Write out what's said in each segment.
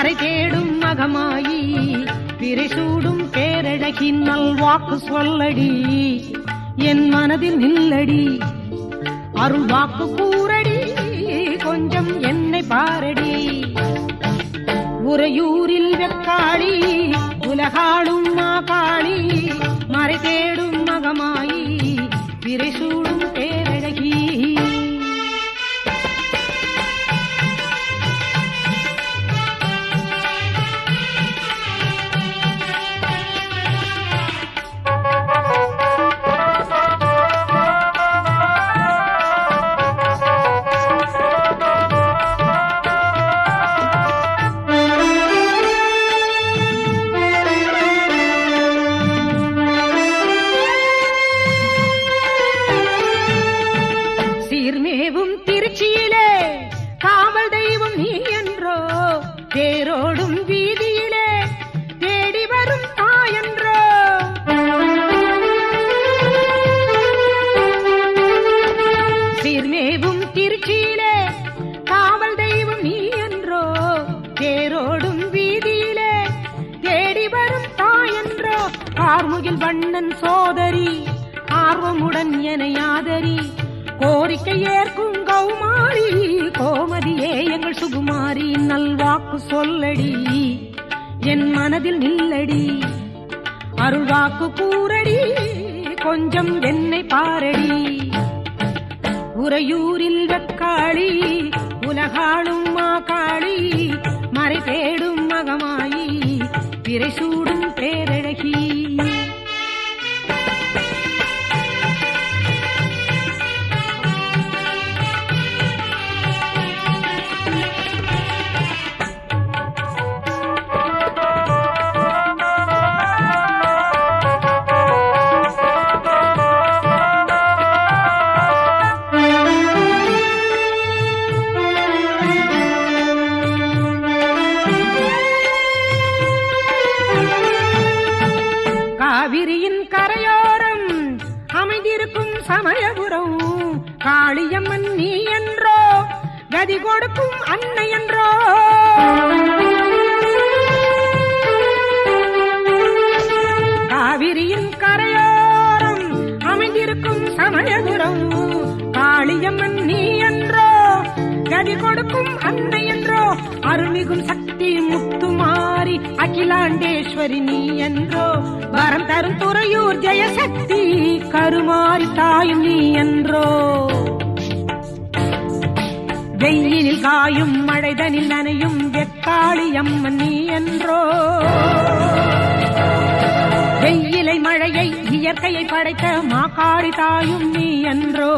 மறை தேடும் மகமாயி பிரிசூடும் பேரழகின் நல் வாக்கு சொல்லடி என் மனதில் நில்லடி அருள் வாக்கு கூறடி கொஞ்சம் என்னை பாரடி. உறையூரில் வெக்காளி உலகாளும் மாகாளி மறை தேடும் மகமாயி விரை மறைகாளும் மா காளி மறை தேடும் மகமாயி பிறை சூடும் அடி கொடுக்கும் அன்னை என்றோ அருள்மிகும் சக்தி முத்துமாரி அகிலாண்டேஸ்வரி நீ என்றோ வரம் தரும் துறையூர் ஜெயசக்தி கருமாறி தாயும் நீ என்றோ. வெயிலில் காயும் மழைதனில் நனையும் வெத்தாளி அம்மன் நீ என்றோ. வெயிலை மழையை இயற்கையை படைத்த மாக்காளி தாயும் நீ என்றோ.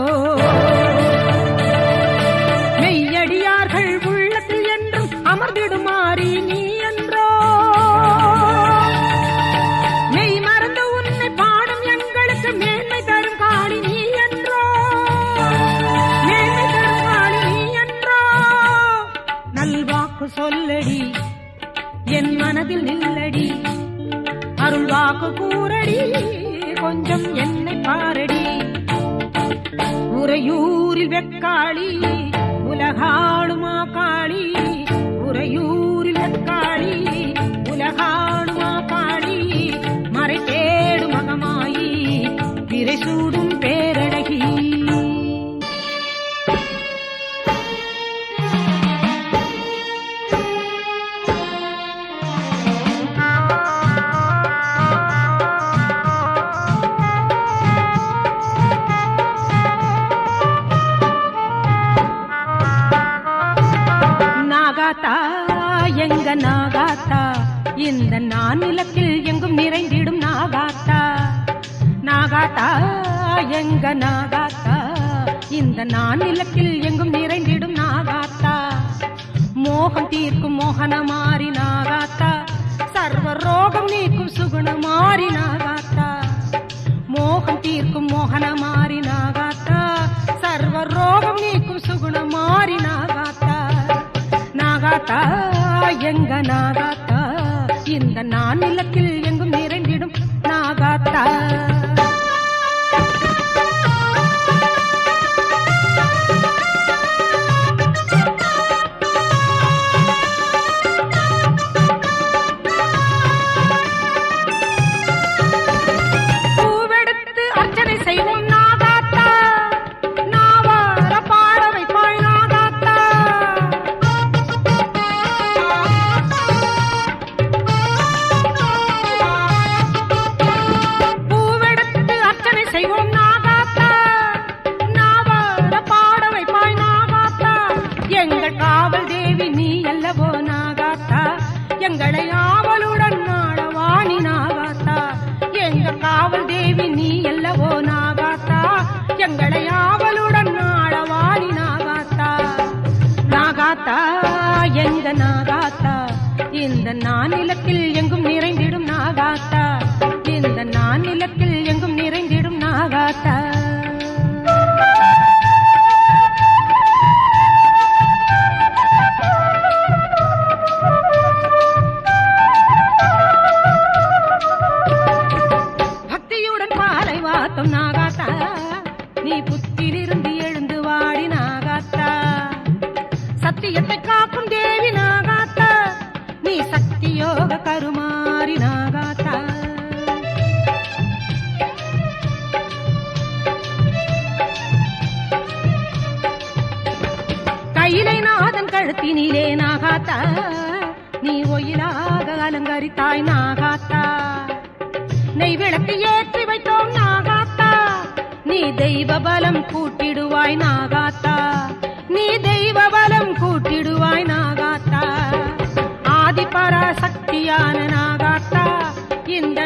என் மனதில் நில்லடி. அருள்வாக்கு கூறடி கொஞ்சம் என்னை பாரடி. உறையூரில் வெக்காளி உலகாளுமா காளி. எங்க நாகாத்தா? இந்த நானிலத்தில் எங்கும் நிறைந்திடும் நாகாத்தா. நாகாத்தா எங்க நாகாத்தா? இந்த நானிலத்தில் எங்கும் நிறைந்திடும் நாகாத்தா. மோகம் தீர்க்கும் மோகன மாறி நாகாத்தா. சர்வ ரோகம் நீக்கும் சுகுண மாறி நாகாத்தா. மோகம் தீர்க்கும் மோகன மாறி நாகாத்தா. நாகாத்தா எங்க நாகாத்தா? இந்த நான் நானிலத்தில் எங்கும் நிறைந்திடும் நாகாத்தா.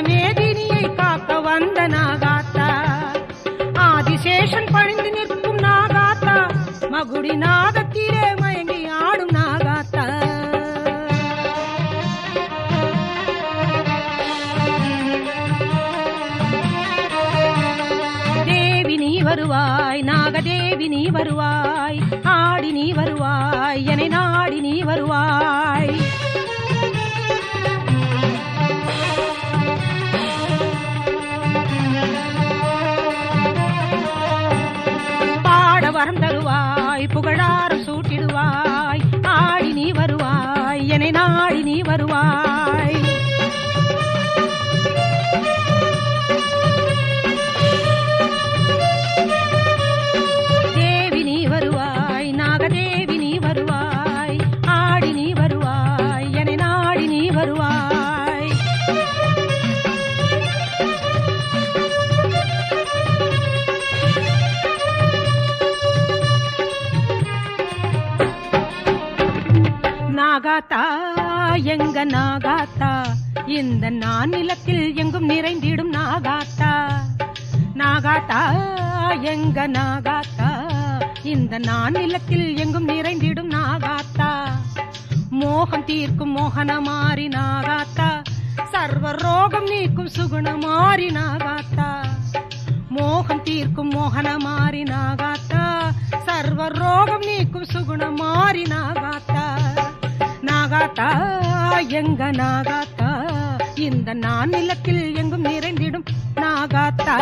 மேதினியை காக்க வந்த நாகாத்தா ஆதிசேஷன் பணிந்து நிற்கும் நாகாத்தா மகுடி நாதத்திலே மயங்கி ஆடும் நாகாத்தா தேவி நீ வருவாய் நாகதேவி நீ வருவாய் ஆடி நீ வருவாய் என்னை நாடி நீ வருவாய் புகழாரம் சூட்டிடுவாய் நாகாத்தா. இந்த நான் நிலத்தில் எங்கும் நிறைந்திடும் நாகாத்தா. நாகாத்தா எங்க நாகாத்தா? இந்த நான் நிலத்தில் எங்கும் நிறைந்திடும் நாகாத்தா. மோகம் தீர்க்கும் மோகன மாறி நாகாத்தா. சர்வ ரோகம் நீக்கும் சுகுண மாறி நாகாத்தா. மோகம் தீர்க்கும் மோகன மாறி நாகாத்தா. சர்வ ரோகம் நீக்கும் சுகுண மாறி நாகாத்தா. நாகாத்தா எங்க நாகாத்தா இந்த நானிலத்தில் எங்கும் நிறைந்திடும் நாகாத்தா.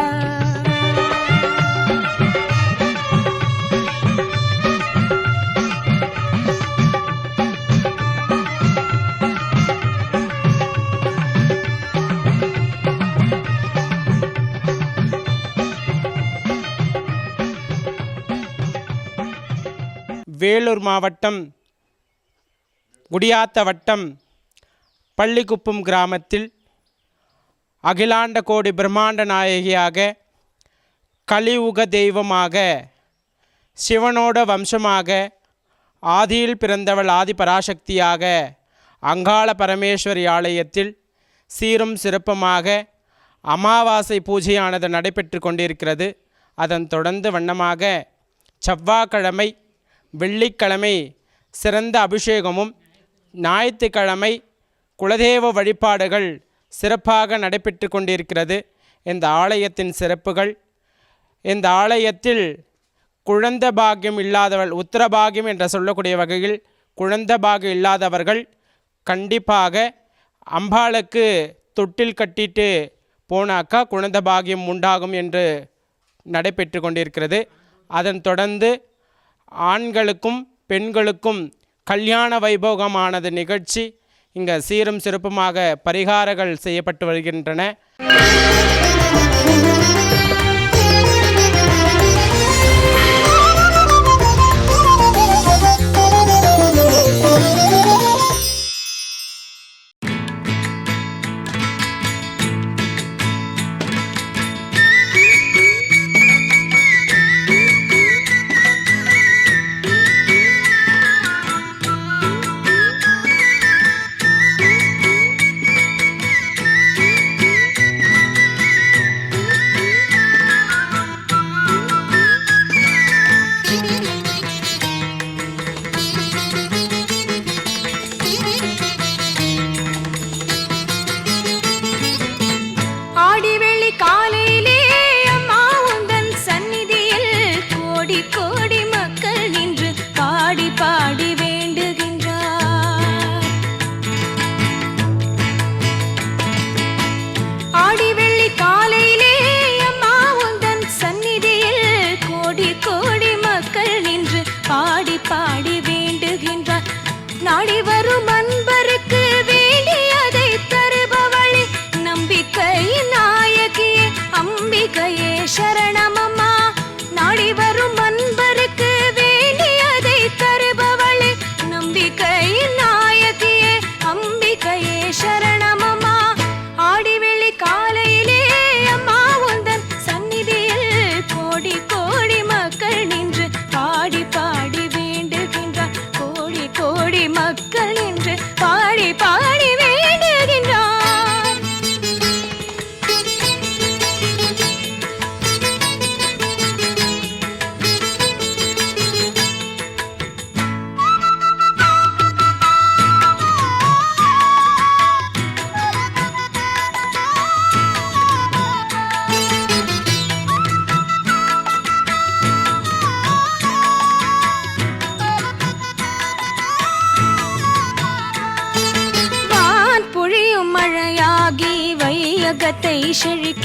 வேலூர் மாவட்டம் குடியாத்த வட்டம் பள்ளிக்குப்பம் கிராமத்தில் அகிலாண்ட கோடி பிரம்மாண்ட நாயகியாக கலியுக தெய்வமாக சிவனோட வம்சமாக ஆதியில் பிறந்தவள் ஆதி பராசக்தியாக அங்காள பரமேஸ்வரி ஆலயத்தில் சீரும் சிறப்புமாக அமாவாசை பூஜையானது நடைபெற்று கொண்டிருக்கிறது. அதன் தொடர்ந்து வண்ணமாக செவ்வாய்க்கிழமை வெள்ளிக்கிழமை சிறந்த அபிஷேகமும் ஞாயிற்றுக்கிழமை குலதெய்வ வழிபாடுகள் சிறப்பாக நடைபெற்று கொண்டிருக்கிறது. இந்த ஆலயத்தின் சிறப்புகள் இந்த ஆலயத்தில் குழந்த பாகியம் இல்லாதவள் உத்தரபாகியம் என்று சொல்லக்கூடிய வகையில் குழந்த பாகியம் இல்லாதவர்கள் கண்டிப்பாக அம்பாளுக்கு தொட்டில் கட்டிட்டு போனாக்கா குழந்த பாகியம் உண்டாகும் என்று நடைபெற்று கொண்டிருக்கிறது. அதன் தொடர்ந்து ஆண்களுக்கும் பெண்களுக்கும் கல்யாண வைபோகமானது நிகழ்ச்சி. இங்கே சீரும் சிறப்புமாக பரிகாரங்கள் செய்யப்பட்டு வருகின்றன.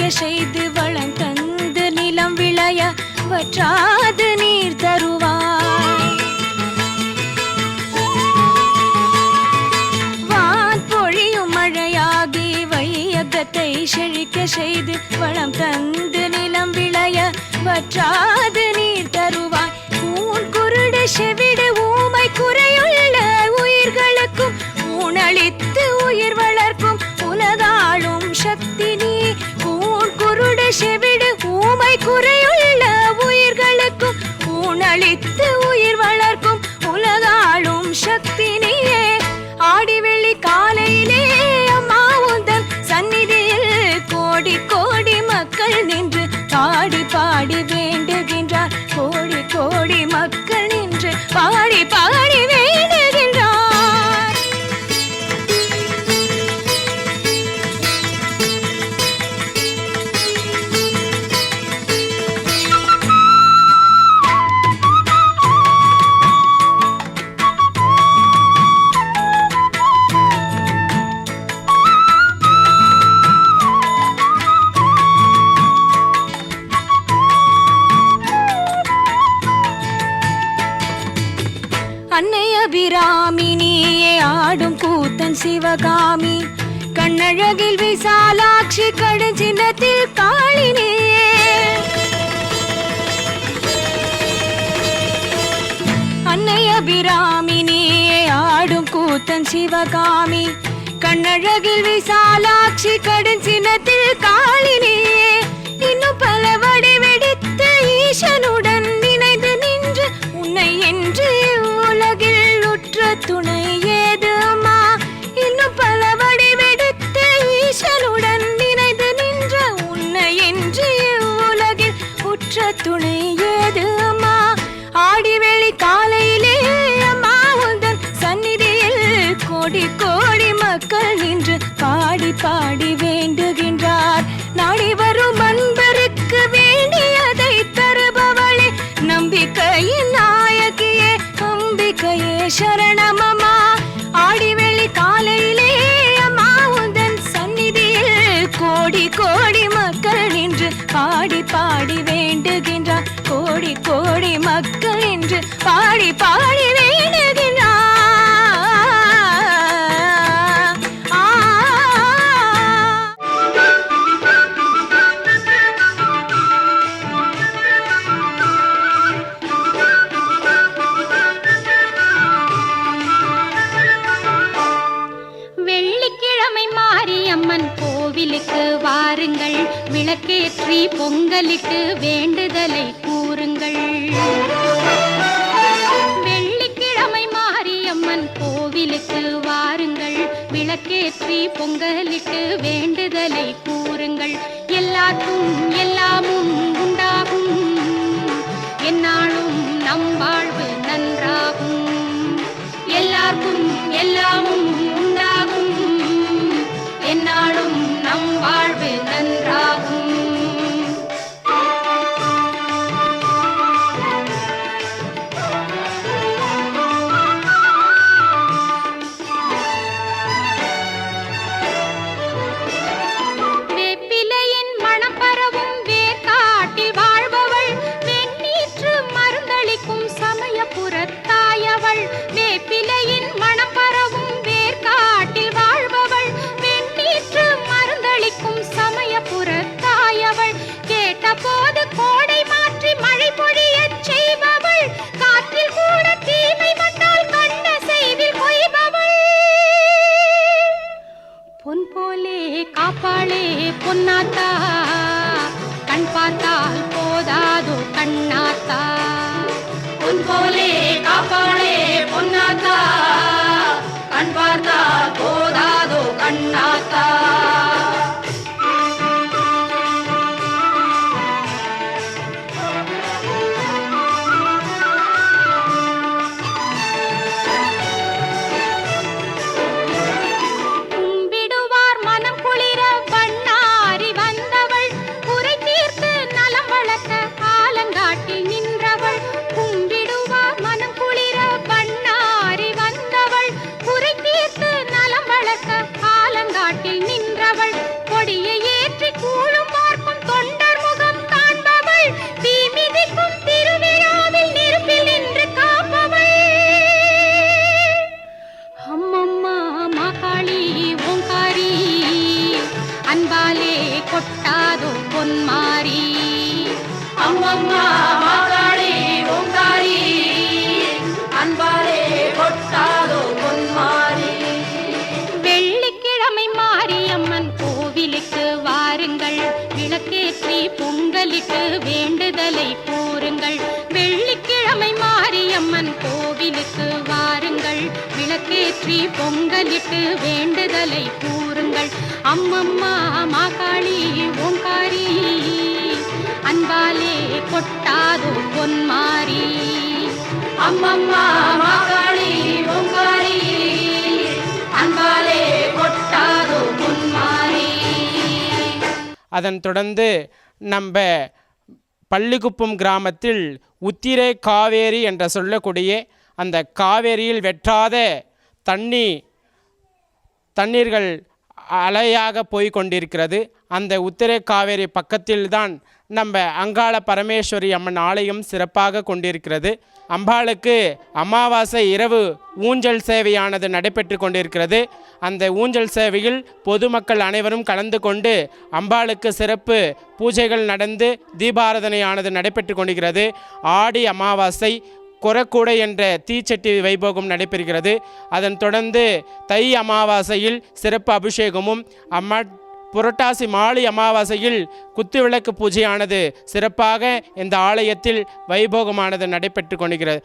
செய்து வளம் தந்து நிலம் விளைய வற்றாது நீர் தருவாய். வான் பொழியும் மழையாகி வையகத்தை செழிக்க செய்து வளம் தந்து நிலம் விளைய வற்றாது பாடி அபிராமினியே ஆடும் கூத்தன் சிவகாமி. கண்ணழகில் விசாலாட்சி கடுஞ்சினத்தில் காளினியே. அன்னை அபிராமினியே ஆடும் கூத்தன் சிவகாமி. கண்ணழகில் விசாலாட்சி கடுஞ்சினத்தில் காளினியே. இன்னும் பல வடிவெடுத்து ஈசனுடன் கோடி கோடி மக்கள் நின்று பாடி பாடி வேண்டுகின்றார். நாடி வரும் அன்பருக்கு வேண்டியதை தருபவளே நம்பிக்கையின் நாயகியே அம்பிக்கையே சரணமமா ஆடி வெளி காலையிலே அம்மா உந்தன் சந்நிதியில் கோடி கோடி மக்கள் நின்று பாடி பாடி வேண்டுகின்றார். கோடி கோடி மக்கள் நின்று பாடி பாடி வேண்டுகின்றார். கூறுங்கள். விளக்கேற்றி பொங்கலிட்டு வேண்டுதலை கூறுங்கள். வெள்ளிக்கிழமை மாரியம்மன் கோவிலுக்கு வாருங்கள். விளக்கேற்றி பொங்கலிட்டு வேண்டுதலை கூறுங்கள். எல்லாருக்கும் எல்லாமும் உண்டாகும். என்னாலும் நம் வாழ்வு நன்றாகும். எல்லாருக்கும் எல்லாமும் உண்டாகும். என்னாலும் விளக்கேற்றி பொங்கலிட்டு வேண்டுதலை கூறுங்கள். அம்மம்மா மாகாளி ஓங்காரி அன்பாலே கொட்டாதோ பொன்மாரி. அம்மம்மா மாகாளி ஓங்காரி அன்பாலே கொட்டாதோ பொன்மாரி. அதன் தொடர்ந்து நம்ம பள்ளிக்குப்பம் கிராமத்தில் உத்திரை காவேரி என்ற சொல்லக்கூடிய அந்த காவேரியில் வெற்றாத தண்ணி தண்ணீர்கள் அலையாக போய் கொண்டிருக்கிறது அந்த உத்திரை காவேரி பக்கத்தில்தான் நம்ம அங்காள பரமேஸ்வரி அம்மன் ஆலயம் சிறப்பாக கொண்டிருக்கிறது. அம்பாளுக்கு அமாவாசை இரவு ஊஞ்சல் சேவையானது நடைபெற்று கொண்டிருக்கிறது. அந்த ஊஞ்சல் சேவையில் பொதுமக்கள் அனைவரும் கலந்து கொண்டு அம்பாளுக்கு சிறப்பு பூஜைகள் நடந்து தீபாராதனையானது நடைபெற்று கொண்டிருக்கிறது. ஆடி அமாவாசை கொரக்கூடை என்ற தீச்சட்டி வைபோகம் நடைபெறுகிறது. அதன் தொடர்ந்து தை அமாவாசையில் சிறப்பு அபிஷேகமும் அம்மா புரட்டாசி மாலை அமாவாசையில் குத்துவிளக்கு பூஜையானது சிறப்பாக இந்த ஆலயத்தில் வைபோகமானது நடைபெற்று கொண்டிருக்கிறது.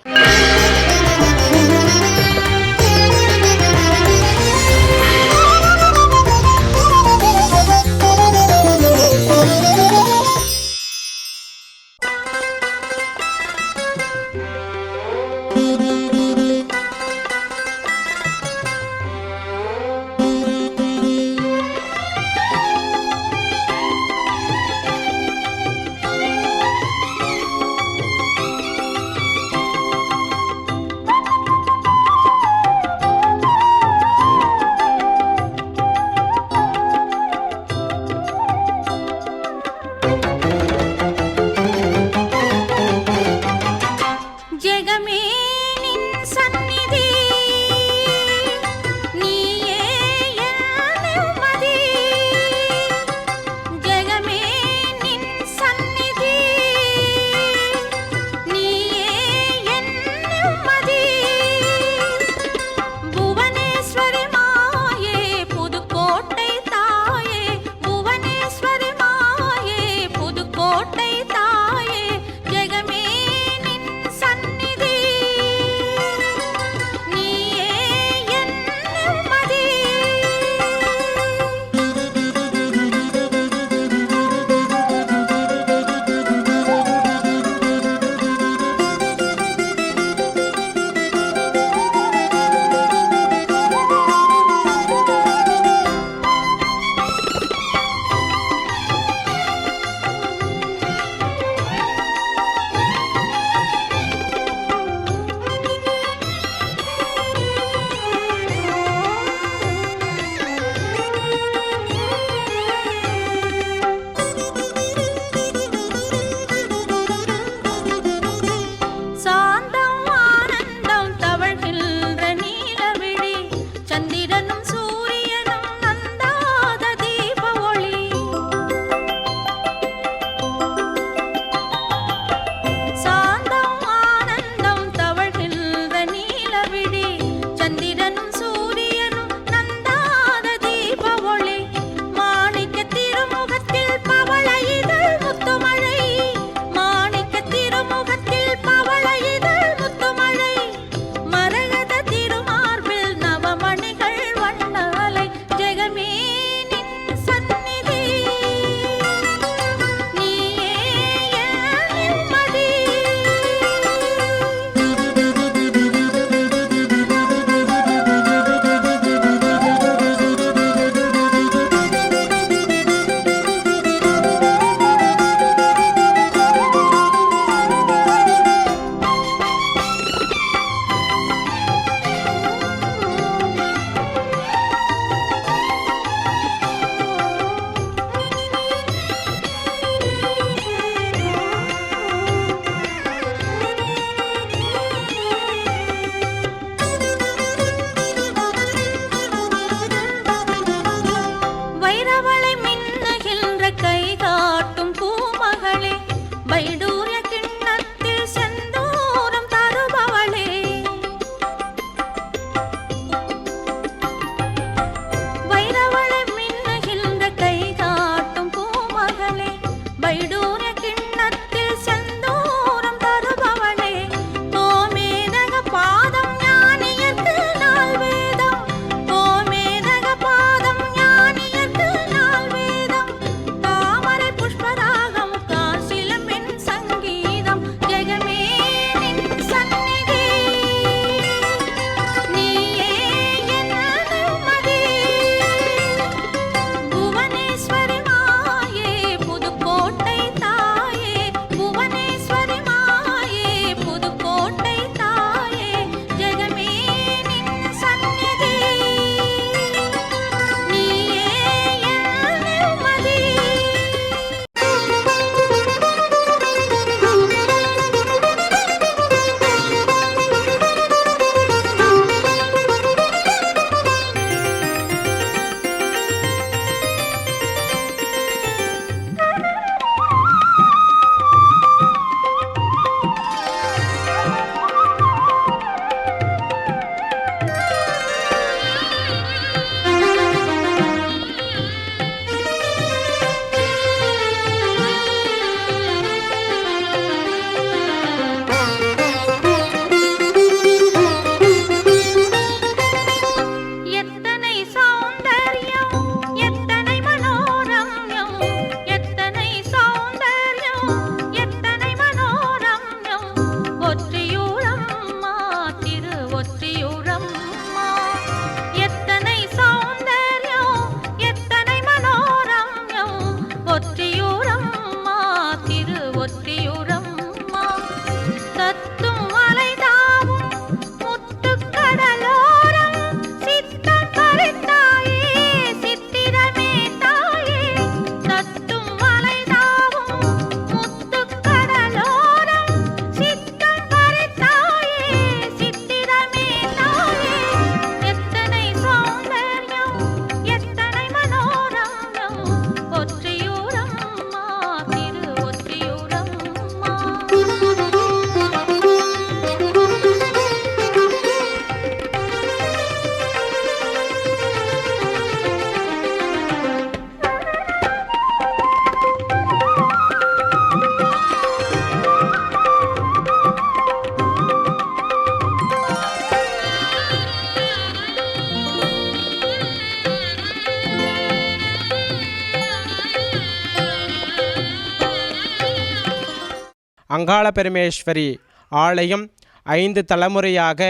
அங்காள பெருமேஸ்வரி ஆலயம் ஐந்து தலைமுறையாக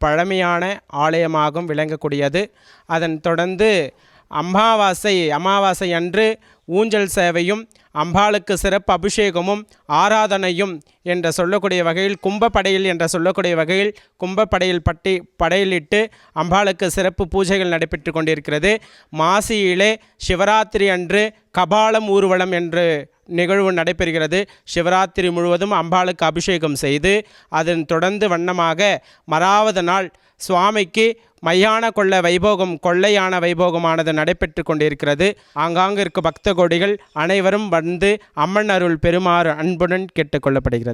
பழமையான ஆலயமாகவும் விளங்கக்கூடியது. அதன் தொடர்ந்து அமாவாசை அமாவாசை அன்று ஊஞ்சல் சேவையும் அம்பாளுக்கு சிறப்பு அபிஷேகமும் ஆராதனையும் என்ற சொல்லக்கூடிய வகையில் கும்பப்படையில் என்ற சொல்லக்கூடிய வகையில் கும்பப்படையில் பட்டி படையிலிட்டு அம்பாளுக்கு சிறப்பு பூஜைகள் நடைபெற்று கொண்டிருக்கிறது. மாசியிலே சிவராத்திரி அன்று கபாலம் ஊர்வலம் என்று நிகழ்வு நடைபெறுகிறது. சிவராத்திரி முழுவதும் அம்பாளுக்கு அபிஷேகம் செய்து அதன் தொடர்ந்து வண்ணமாக மறாவது நாள் சுவாமிக்கு மையான கொள்ள வைபோகம் கொள்ளையான வைபோகமானது நடைபெற்று கொண்டிருக்கிறது. ஆங்காங்கு இருக்க பக்த கோடிகள் அனைவரும் வந்து அம்மன் அருள் பெறுமாறு அன்புடன் கேட்டுக்கொள்ளப்படுகிறது